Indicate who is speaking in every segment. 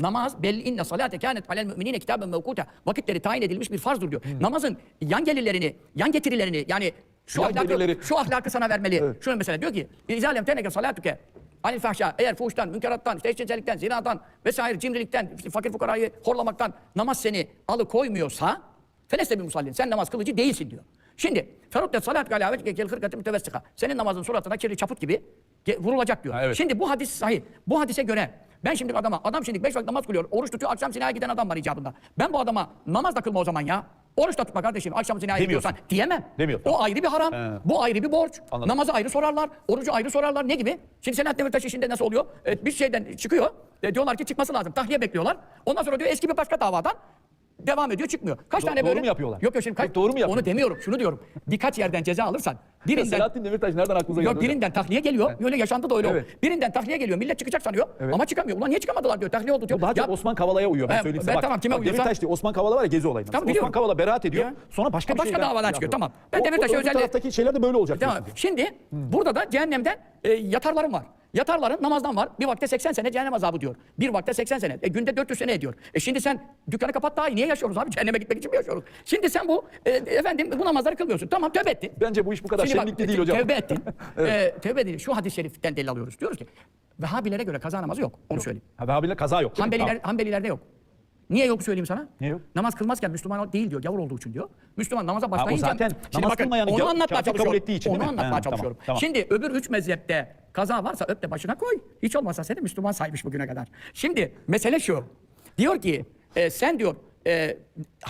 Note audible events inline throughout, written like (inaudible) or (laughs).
Speaker 1: namaz belli inne salate kânet alel müminine kitaben mevkuta. Vakitleri tayin edilmiş bir farzdır diyor. Namazın yan gelirlerini, yan getirilerini yani şu
Speaker 2: Yan
Speaker 1: ahlakı,
Speaker 2: gelirleri.
Speaker 1: şu ahlakı sana vermeli. Şunu mesela diyor ki İzâ lem teneke salatuke Anil fahşa, eğer fuhuştan, münkerattan, işte eşcinsellikten, zinadan vesaire cimrilikten, işte fakir fukarayı horlamaktan namaz seni alıkoymuyorsa feleste bir musallin. Sen namaz kılıcı değilsin diyor. Şimdi feruddet salat galavet gel hırkatı mütevessika. Senin namazın suratına kirli çaput gibi vurulacak diyor.
Speaker 2: Ha, evet.
Speaker 1: Şimdi bu hadis sahih. Bu hadise göre ben şimdi adama, adam şimdi beş vakit namaz kılıyor, oruç tutuyor, akşam zinaya giden adam var icabında. Ben bu adama namaz da kılma o zaman ya. Oruç da tutma kardeşim, akşam zinaya
Speaker 2: Demiyorsun.
Speaker 1: gidiyorsan diyemem.
Speaker 2: Demiyor.
Speaker 1: O ayrı bir haram,
Speaker 2: He.
Speaker 1: bu ayrı bir borç.
Speaker 2: Anladım.
Speaker 1: Namazı ayrı sorarlar, orucu ayrı sorarlar. Ne gibi? Şimdi Selahattin Demirtaş işinde nasıl oluyor? E, bir şeyden çıkıyor, e, diyorlar ki çıkması lazım. Tahliye bekliyorlar. Ondan sonra diyor eski bir başka davadan devam ediyor çıkmıyor. Kaç
Speaker 2: Do-
Speaker 1: tane
Speaker 2: doğru
Speaker 1: böyle?
Speaker 2: mu yapıyorlar?
Speaker 1: Yok yok şimdi kaç,
Speaker 2: Yok, doğru mu yapıyor?
Speaker 1: Onu demiyorum, şunu diyorum. Birkaç yerden ceza alırsan (laughs) birinden
Speaker 2: Selahattin Demirtaş nereden aklınıza geldi?
Speaker 1: Yok birinden tahliye geliyor. Öyle yaşandı da öyle
Speaker 2: Evet.
Speaker 1: oldu. Birinden tahliye geliyor. Millet çıkacak sanıyor.
Speaker 2: Evet.
Speaker 1: Ama çıkamıyor. Ulan niye çıkamadılar diyor. Tahliye oldu diyor.
Speaker 2: Bu daha çok
Speaker 1: Ya-
Speaker 2: Osman Kavala'ya uyuyor ben
Speaker 1: He,
Speaker 2: söyleyeyim
Speaker 1: ben
Speaker 2: size. Bak,
Speaker 1: tamam, kime
Speaker 2: bak,
Speaker 1: uyuyorsa-
Speaker 2: Demirtaş değil Osman Kavala var ya Gezi olayında.
Speaker 1: Tamam,
Speaker 2: Osman
Speaker 1: biliyorum.
Speaker 2: Kavala beraat ediyor.
Speaker 1: Ya.
Speaker 2: Sonra başka bir
Speaker 1: Başka
Speaker 2: şeyden
Speaker 1: davadan çıkıyor, tamam. Ben Demirtaş'a
Speaker 2: öbür
Speaker 1: özellikle-
Speaker 2: taraftaki şeyler de böyle olacak.
Speaker 1: Tamam. Şimdi burada da cehennemden e, yatarlarım var. Yatarların namazdan var. Bir vakte 80 sene cehennem azabı diyor. Bir vakte 80 sene. E, günde 400 sene ediyor. E şimdi sen dükkanı kapat daha iyi. Niye yaşıyoruz abi? (laughs) Cehenneme gitmek için mi yaşıyoruz? Şimdi sen bu e, efendim bu namazları kılmıyorsun. Tamam tövbe ettin.
Speaker 2: Bence bu iş bu kadar
Speaker 1: Şimdi bak,
Speaker 2: şenlikli değil hocam.
Speaker 1: Tevbe ettin. (laughs) e, tevbe değil. Şu hadis-i şeriften delil alıyoruz. Diyoruz ki Vehhabilere göre kaza namazı yok. Onu söyleyeyim.
Speaker 2: Ha, Vehhabi'yle kaza yok.
Speaker 1: Hanbeliler,
Speaker 2: Tamam.
Speaker 1: Hanbelilerde yok. Niye yok söyleyeyim sana?
Speaker 2: Niye yok?
Speaker 1: Namaz kılmazken Müslüman değil diyor. Gavur olduğu için diyor. Müslüman namaza başlayınca...
Speaker 2: zaten
Speaker 1: Şimdi
Speaker 2: namaz
Speaker 1: bakın,
Speaker 2: kılmayanı
Speaker 1: onu anlatmaya
Speaker 2: kafir kabul
Speaker 1: çalışıyorum.
Speaker 2: ettiği için
Speaker 1: onu anlatmaya
Speaker 2: He, tamam,
Speaker 1: çalışıyorum.
Speaker 2: tamam.
Speaker 1: Şimdi öbür üç mezhepte kaza varsa öp de başına koy. Hiç olmazsa seni Müslüman saymış bugüne kadar. Şimdi mesele şu. Diyor ki e, sen diyor e,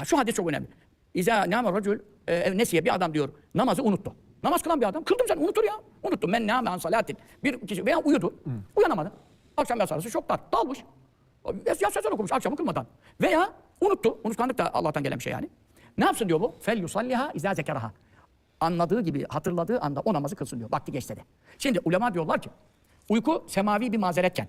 Speaker 1: şu hadis çok önemli. İza nama racül e, nesiye bir adam diyor namazı unuttu. Namaz kılan bir adam. Kıldım sen unutur ya. Unuttum. Men nâme an salatin. Bir kişi veya uyudu. Uyanamadı. Akşam yasarısı şoklar. Dalmış. Yas sezon okumuş akşamı kılmadan. Veya unuttu. Unutkanlık da Allah'tan gelen bir şey yani. Ne yapsın diyor bu? Fel yusalliha izâ zekeraha. Anladığı gibi, hatırladığı anda o namazı kılsın diyor. Vakti geçse de. Şimdi ulema diyorlar ki, uyku semavi bir mazeretken,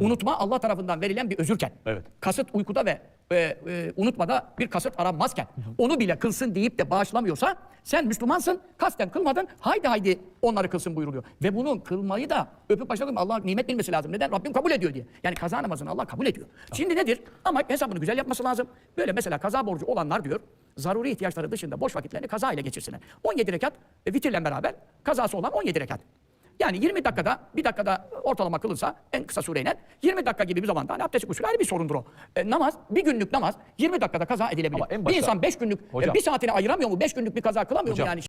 Speaker 1: unutma Allah tarafından verilen bir özürken,
Speaker 2: Evet.
Speaker 1: kasıt uykuda ve e, e, unutmada bir kasıt aranmazken, onu bile kılsın deyip de bağışlamıyorsa, sen Müslümansın, kasten kılmadın, haydi haydi onları kılsın buyuruluyor. Ve bunun kılmayı da öpüp başladım Allah nimet bilmesi lazım. Neden? Rabbim kabul ediyor diye. Yani kaza namazını Allah kabul ediyor. Şimdi nedir? Ama hesabını güzel yapması lazım. Böyle mesela kaza borcu olanlar diyor, zaruri ihtiyaçları dışında boş vakitlerini kaza ile geçirsinler. 17 rekat e, vitirle beraber kazası olan 17 rekat. Yani 20 dakikada, bir dakikada ortalama kılınsa en kısa süreyle 20 dakika gibi bir zamanda hani abdest usulü ayrı bir sorundur o. E, namaz, bir günlük namaz 20 dakikada kaza edilebilir.
Speaker 2: Ama en
Speaker 1: bir
Speaker 2: başta-
Speaker 1: insan 5 günlük, e,
Speaker 2: Hocam.
Speaker 1: bir saatini ayıramıyor mu? 5 günlük bir kaza kılamıyor
Speaker 2: Hocam,
Speaker 1: mu yani?